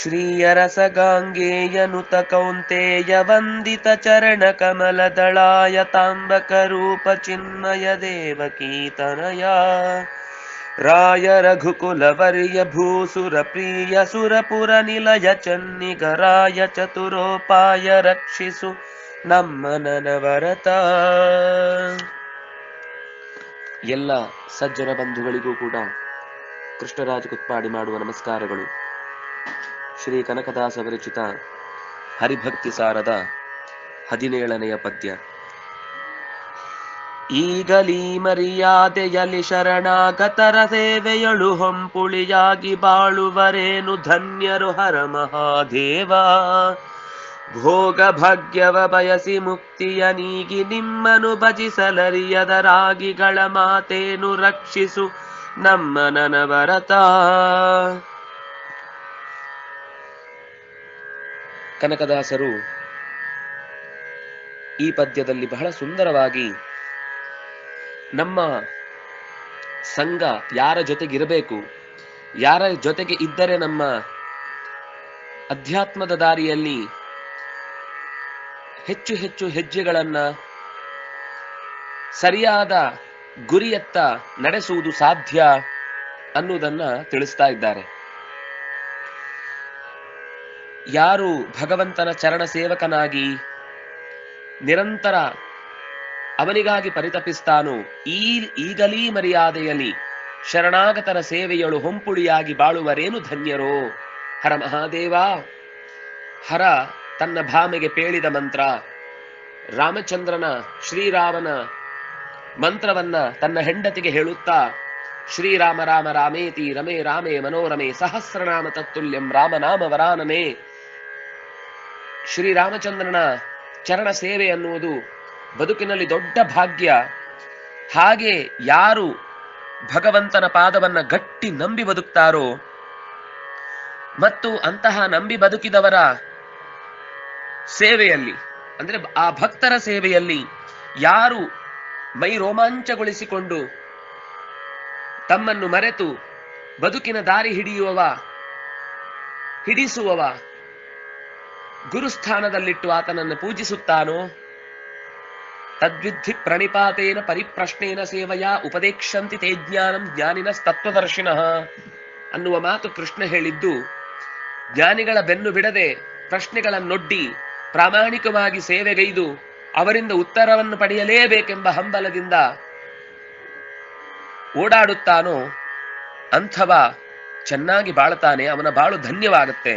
श्रीयरसगाङ्गेयनुत कौन्तेय वन्दितचरणकमलदलाय ताम्बकरूपचिन्मय देवकीर्तनया राय रघुकुलवर्यभूसुरप्रियसुरपुरनिलय चन्निगराय चतुरोपाय रक्षिषु नमनवरता ಎಲ್ಲ ಸಜ್ಜನ ಬಂಧುಗಳಿಗೂ ಕೂಡ ಕೃಷ್ಣರಾಜ ಕುತ್ಪಾಡಿ ಮಾಡುವ ನಮಸ್ಕಾರಗಳು. ಶ್ರೀ ಕನಕದಾಸ ವಿರಚಿತ ಹರಿಭಕ್ತಿ ಸಾರದ ಹದಿನೇಳನೆಯ ಪದ್ಯ. ಈಗಲೀ ಮರ್ಯಾದೆಯಲ್ಲಿ ಶರಣಾಗತರ ಸೇವೆಯಳು ಹೊಂಪುಳಿಯಾಗಿ ಬಾಳುವರೇನು ಧನ್ಯರು ಹರ ಮಹಾದೇವ ಭೋಗ ಭಾಗ್ಯವ ಬಯಸಿ ಮುಕ್ತಿಯ ನೀಗಿ ನಿಮ್ಮನು ಭಜಿಸಲರಿಯದರಾಗಿಗಳ ಮಾತೇನು ರಕ್ಷಿಸು ನಮ್ಮ ನನವರತ ಕನಕದಾಸರು ಈ ಪದ್ಯದಲ್ಲಿ ಬಹಳ ಸುಂದರವಾಗಿ ನಮ್ಮ ಸಂಘ ಯಾರ ಜೊತೆಗಿರಬೇಕು, ಯಾರ ಜೊತೆಗೆ ಇದ್ದರೆ ನಮ್ಮ ಅಧ್ಯಾತ್ಮದ ದಾರಿಯಲ್ಲಿ ಹೆಚ್ಚು ಹೆಚ್ಚು ಹೆಜ್ಜೆಗಳನ್ನ ಸರಿಯಾದ ಗುರಿಯತ್ತ ನಡೆಸುವುದು ಸಾಧ್ಯ ಅನ್ನುವುದನ್ನ ತಿಳಿಸ್ತಾ ಇದ್ದಾರೆ. ಯಾರು ಭಗವಂತನ ಚರಣ ಸೇವಕನಾಗಿ ನಿರಂತರ ಅವನಿಗಾಗಿ ಪರಿತಪಿಸ್ತಾನೋ, ಈ ಈಗಲೀ ಮರ್ಯಾದೆಯಲ್ಲಿ ಶರಣಾಗತರ ಸೇವೆಯಳು ಹೊಂಪುಳಿಯಾಗಿ ಬಾಳುವರೇನು ಧನ್ಯರೋ? ಹರ ಮಹಾದೇವ, ಹರ ತನ್ನ ಭಾಮೆಗೆ ಪೇಳಿದ ಮಂತ್ರ. ರಾಮಚಂದ್ರನ ಶ್ರೀರಾಮನ ಮಂತ್ರವನ್ನ ತನ್ನ ಹೆಂಡತಿಗೆ ಹೇಳುತ್ತಾ, ಶ್ರೀರಾಮ ರಾಮ ರಾಮೇತಿ ರಮೇ ರಾಮೇ ಮನೋರಮೆ ಸಹಸ್ರನಾಮ ತತ್ತುಲ್ಯಂ ರಾಮನಾಮ ವರಾನಮೇ. ಶ್ರೀರಾಮಚಂದ್ರನ ಚರಣ ಸೇವೆ ಅನ್ನುವುದು ಬದುಕಿನಲ್ಲಿ ದೊಡ್ಡ ಭಾಗ್ಯ. ಹಾಗೆ ಯಾರು ಭಗವಂತನ ಪಾದವನ್ನ ಗಟ್ಟಿ ನಂಬಿ ಬದುಕ್ತಾರೋ ಮತ್ತು ಅಂತಹ ನಂಬಿ ಬದುಕಿದವರ ಸೇವೆಯಲ್ಲಿ, ಅಂದ್ರೆ ಆ ಭಕ್ತರ ಸೇವೆಯಲ್ಲಿ ಯಾರು ಮೈ ರೋಮಾಂಚಗೊಳಿಸಿಕೊಂಡು ತಮ್ಮನ್ನು ಮರೆತು ಬದುಕಿನ ದಾರಿ ಹಿಡಿಯುವವ, ಹಿಡಿಸುವವ, ಗುರುಸ್ಥಾನದಲ್ಲಿಟ್ಟು ಆತನನ್ನು ಪೂಜಿಸುತ್ತಾನೋ? ತದ್ವಿಧಿ ಪ್ರಣಿಪಾತೇನ ಪರಿಪ್ರಶ್ನೇನ ಸೇವೆಯ ಉಪದೇಕ್ಷಂತಿ ತೇ ಜ್ಞಾನಂ ಜ್ಞಾನಿನ ತತ್ವದರ್ಶಿನ ಅನ್ನುವ ಮಾತು ಕೃಷ್ಣ ಹೇಳಿದ್ದು, ಜ್ಞಾನಿಗಳ ಬೆನ್ನು ಬಿಡದೆ ಪ್ರಶ್ನೆಗಳನ್ನೊಡ್ಡಿ ಪ್ರಾಮಾಣಿಕವಾಗಿ ಸೇವೆಗೈದು ಅವರಿಂದ ಉತ್ತರವನ್ನು ಪಡೆಯಲೇಬೇಕೆಂಬ ಹಂಬಲದಿಂದ ಓಡಾಡುತ್ತಾನೋ ಅಂಥವ ಚೆನ್ನಾಗಿ ಬಾಳ್ತಾನೆ ಅವನ ಬಾಳು ಧನ್ಯವಾಗುತ್ತೆ.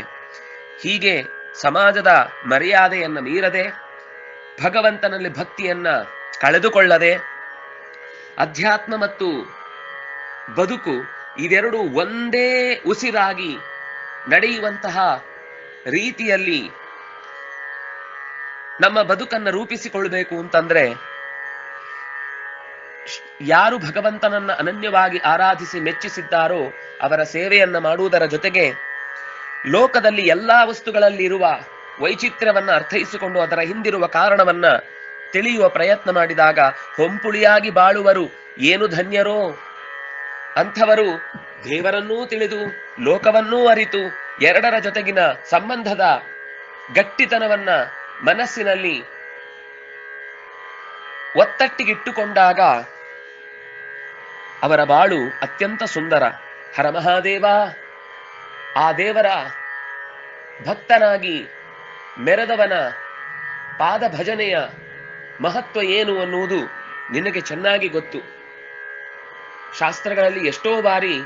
ಹೀಗೆ ಸಮಾಜದ ಮರ್ಯಾದೆಯನ್ನ ಮೀರದೆ, ಭಗವಂತನಲ್ಲಿ ಭಕ್ತಿಯನ್ನ ಕಳೆದುಕೊಳ್ಳದೆ, ಅಧ್ಯಾತ್ಮ ಮತ್ತು ಬದುಕು ಇದೆರಡು ಒಂದೇ ಉಸಿರಾಗಿ ನಡೆಯುವಂತಹ ರೀತಿಯಲ್ಲಿ ನಮ್ಮ ಬದುಕನ್ನ ರೂಪಿಸಿಕೊಳ್ಬೇಕು ಅಂತಂದ್ರೆ, ಯಾರು ಭಗವಂತನನ್ನ ಅನನ್ಯವಾಗಿ ಆರಾಧಿಸಿ ಮೆಚ್ಚಿಸಿದ್ದಾರೋ ಅವರ ಸೇವೆಯನ್ನ ಮಾಡುವುದರ ಜೊತೆಗೆ ಲೋಕದಲ್ಲಿ ಎಲ್ಲಾ ವಸ್ತುಗಳಲ್ಲಿ ಇರುವ ವೈಚಿತ್ರ್ಯವನ್ನ ಅರ್ಥೈಸಿಕೊಂಡು ಅದರ ಹಿಂದಿರುವ ಕಾರಣವನ್ನ ತಿಳಿಯುವ ಪ್ರಯತ್ನ ಮಾಡಿದಾಗ ಹೊಂಪುಳಿಯಾಗಿ ಬಾಳುವರು. ಏನು ಧನ್ಯರೋ? ಅಂಥವರು ದೇವರನ್ನೂ ತಿಳಿದು ಲೋಕವನ್ನೂ ಅರಿತು ಎರಡರ ಜೊತೆಗಿನ ಸಂಬಂಧದ ಗಟ್ಟಿತನವನ್ನ ಮನಸ್ಸಿನಲ್ಲಿ ಒತ್ತಟ್ಟಿಗಿಟ್ಟುಕೊಂಡಾಗ ಅವರ ಬಾಳು ಅತ್ಯಂತ ಸುಂದರ. ಹರಮಹಾದೇವ ಆ ದೇವರ ಭಕ್ತನಾಗಿ ಮೆರೆದವನ ಪಾದ ಭಜನೆಯ ಮಹತ್ವ ಏನು ಅನ್ನುವುದು ನಿನಗೆ ಚೆನ್ನಾಗಿ ಗೊತ್ತು. ಶಾಸ್ತ್ರಗಳಲ್ಲಿ ಎಷ್ಟೋ ಬಾರಿ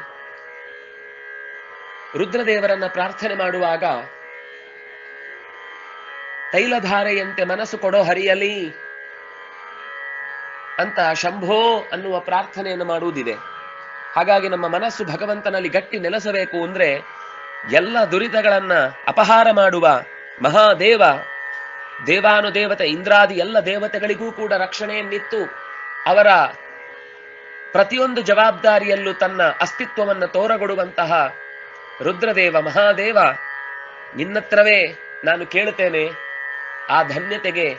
ರುದ್ರದೇವರನ್ನ ಪ್ರಾರ್ಥನೆ ಮಾಡುವಾಗ ತೈಲಧಾರೆಯಂತೆ ಮನಸ್ಸು ಕೊಡೋ ಹರಿಯಲಿ ಅಂತ ಶಂಭೋ ಅನ್ನುವ ಪ್ರಾರ್ಥನೆಯನ್ನು ಮಾಡುವುದಿದೆ. ಹಾಗಾಗಿ ನಮ್ಮ ಮನಸ್ಸು ಭಗವಂತನಲ್ಲಿ ಗಟ್ಟಿ ನೆಲೆಸಬೇಕು ಅಂದ್ರೆ ಎಲ್ಲ ದುರಿತಗಳನ್ನ ಅಪಹಾರ ಮಾಡುವ ಮಹಾದೇವ, ದೇವಾನುದೇವತೆ, ಇಂದ್ರಾದಿ ಎಲ್ಲ ದೇವತೆಗಳಿಗೂ ಕೂಡ ರಕ್ಷಣೆಯನ್ನಿತ್ತು ಅವರ ಪ್ರತಿಯೊಂದು ಜವಾಬ್ದಾರಿಯಲ್ಲೂ ತನ್ನ ಅಸ್ತಿತ್ವವನ್ನು ತೋರಗೊಡುವಂತಹ ರುದ್ರದೇವ ಮಹಾದೇವ, ನಿನ್ನತ್ರವೇ ನಾನು ಕೇಳುತ್ತೇನೆ. ಆ ಧನ್ಯತೆಗೆ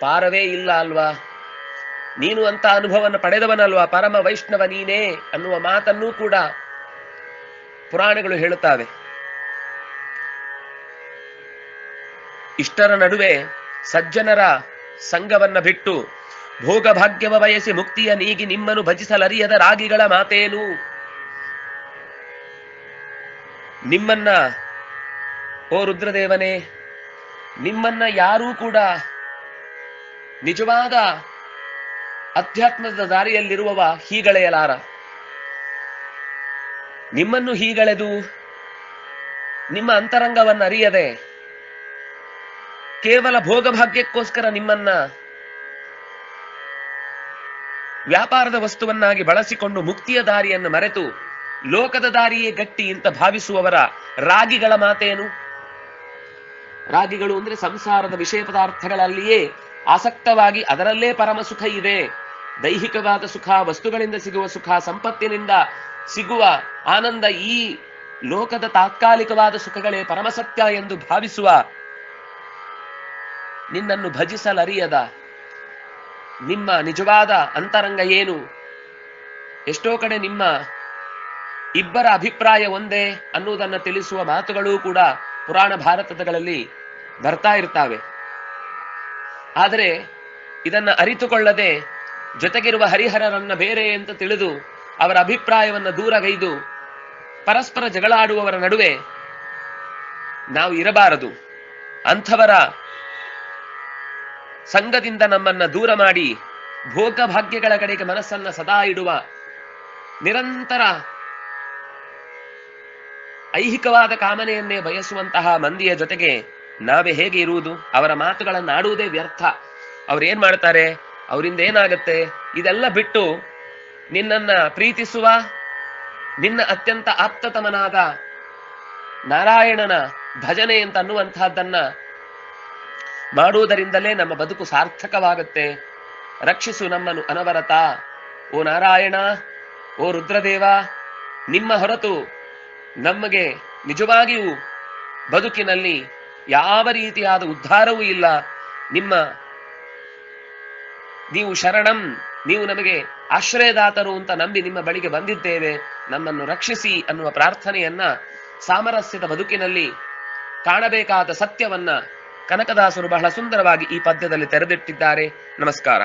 ಪಾರವೇ ಇಲ್ಲ ಅಲ್ವಾ? ನೀನು ಅಂತ ಅನುಭವವನ್ನು ಪಡೆದವನಲ್ವಾ? ಪರಮ ವೈಷ್ಣವ ನೀನೇ ಅನ್ನುವ ಮಾತನ್ನೂ ಕೂಡ ಪುರಾಣಗಳು ಹೇಳುತ್ತವೆ. ಇಷ್ಟರ ನಡುವೆ ಸಜ್ಜನರ ಸಂಘವನ್ನ ಬಿಟ್ಟು ಭೋಗ ಭಾಗ್ಯವ ಬಯಸಿ ಮುಕ್ತಿಯ ನೀಗಿ ನಿಮ್ಮನ್ನು ಭಜಿಸಲರಿಯದ ರಾಗಿಗಳ ಮಾತೇನು? ನಿಮ್ಮನ್ನ, ಓ ರುದ್ರದೇವನೇ ನಿಮ್ಮನ್ನ ಯಾರೂ ಕೂಡ ನಿಜವಾದ ಅಧ್ಯಾತ್ಮದ ದಾರಿಯಲ್ಲಿರುವವ ಹೀಗಳೆಯಲಾರ. ನಿಮ್ಮನ್ನು ಹೀಗಳೆದು ನಿಮ್ಮ ಅಂತರಂಗವನ್ನು ಅರಿಯದೆ ಕೇವಲ ಭೋಗಭಾಗ್ಯಕ್ಕೋಸ್ಕರ ನಿಮ್ಮನ್ನ ವ್ಯಾಪಾರದ ವಸ್ತುವನ್ನಾಗಿ ಬಳಸಿಕೊಂಡು ಮುಕ್ತಿಯ ದಾರಿಯನ್ನು ಮರೆತು ಲೋಕದ ದಾರಿಯೇ ಗಟ್ಟಿ ಅಂತ ಭಾವಿಸುವವರ ರಾಗಿಗಳ ಮಾತೇನು? ರಾಗಿಗಳು ಅಂದ್ರೆ ಸಂಸಾರದ ವಿಷಯ ಪದಾರ್ಥಗಳಲ್ಲಿಯೇ ಆಸಕ್ತವಾಗಿ ಅದರಲ್ಲೇ ಪರಮ ಸುಖ ಇದೆ. ದೈಹಿಕವಾದ ಸುಖ, ವಸ್ತುಗಳಿಂದ ಸಿಗುವ ಸುಖ, ಸಂಪತ್ತಿನಿಂದ ಸಿಗುವ ಆನಂದ ಈ ಲೋಕದ ತಾತ್ಕಾಲಿಕವಾದ ಸುಖಗಳೇ ಪರಮಸತ್ಯ ಎಂದು ಭಾವಿಸುವ ನಿನ್ನನ್ನು ಭಜಿಸಲರಿಯದ ನಿಮ್ಮ ನಿಜವಾದ ಅಂತರಂಗ ಏನು? ಎಷ್ಟೋ ಕಡೆ ನಿಮ್ಮ ಇಬ್ಬರ ಅಭಿಪ್ರಾಯ ಒಂದೇ ಅನ್ನುವುದನ್ನು ತಿಳಿಸುವ ಮಾತುಗಳೂ ಕೂಡ ಪುರಾಣ ಭಾರತಗಳಲ್ಲಿ ಬರ್ತಾ ಇರ್ತಾವೆ. ಆದರೆ ಇದನ್ನ ಅರಿತುಕೊಳ್ಳದೆ ಜೊತೆಗಿರುವ ಹರಿಹರರನ್ನ ಬೇರೆ ಅಂತ ತಿಳಿದು ಅವರ ಅಭಿಪ್ರಾಯವನ್ನ ದೂರಗೈದು ಪರಸ್ಪರ ಜಗಳಾಡುವವರ ನಡುವೆ ನಾವು ಇರಬಾರದು. ಅಂಥವರ ಸಂಘದಿಂದ ನಮ್ಮನ್ನ ದೂರ ಮಾಡಿ ಭೋಗ ಭಾಗ್ಯಗಳ ಕಡೆಗೆ ಮನಸ್ಸನ್ನ ಸದಾ ಇಡುವ ನಿರಂತರ ಐಹಿಕವಾದ ಕಾಮನೆಯನ್ನೇ ಬಯಸುವಂತಹ ಮಂದಿಯ ಜೊತೆಗೆ ನಾವೇ ಹೇಗೆ ಇರುವುದು? ಅವರ ಮಾತುಗಳನ್ನು ಆಡುವುದೇ ವ್ಯರ್ಥ. ಅವ್ರು ಏನ್ ಮಾಡ್ತಾರೆ? ಅವರಿಂದ ಏನಾಗತ್ತೆ ಇದೆಲ್ಲ ಬಿಟ್ಟು ನಿನ್ನನ್ನ ಪ್ರೀತಿಸುವ ನಿನ್ನ ಅತ್ಯಂತ ಆಪ್ತತಮನಾದ ನಾರಾಯಣನ ಭಜನೆ ಅಂತ ಅನ್ನುವಂತಹದ್ದನ್ನ ಮಾಡುವುದರಿಂದಲೇ ನಮ್ಮ ಬದುಕು ಸಾರ್ಥಕವಾಗುತ್ತೆ. ರಕ್ಷಿಸು ನಮ್ಮನ್ನು ಅನವರತ. ಓ ನಾರಾಯಣ, ಓ ರುದ್ರದೇವ, ನಿಮ್ಮ ಹೊರತು ನಮಗೆ ನಿಜವಾಗಿಯೂ ಬದುಕಿನಲ್ಲಿ ಯಾವ ರೀತಿಯಾದ ಉದ್ಧಾರವೂ ಇಲ್ಲ. ನಿಮ್ಮ ನೀವು ಶರಣಂ, ನೀವು ನಮಗೆ ಆಶ್ರಯದಾತರು ಅಂತ ನಂಬಿ ನಿಮ್ಮ ಬಳಿಗೆ ಬಂದಿದ್ದೇವೆ. ನಮ್ಮನ್ನು ರಕ್ಷಿಸಿ ಅನ್ನುವ ಪ್ರಾರ್ಥನೆಯನ್ನ ಸಾಮರಸ್ಯದ ಬದುಕಿನಲ್ಲಿ ಕಾಣಬೇಕಾದ ಸತ್ಯವನ್ನ ಕನಕದಾಸರು ಬಹಳ ಸುಂದರವಾಗಿ ಈ ಪದ್ಯದಲ್ಲಿ ತೆರೆದಿಟ್ಟಿದ್ದಾರೆ. ನಮಸ್ಕಾರ.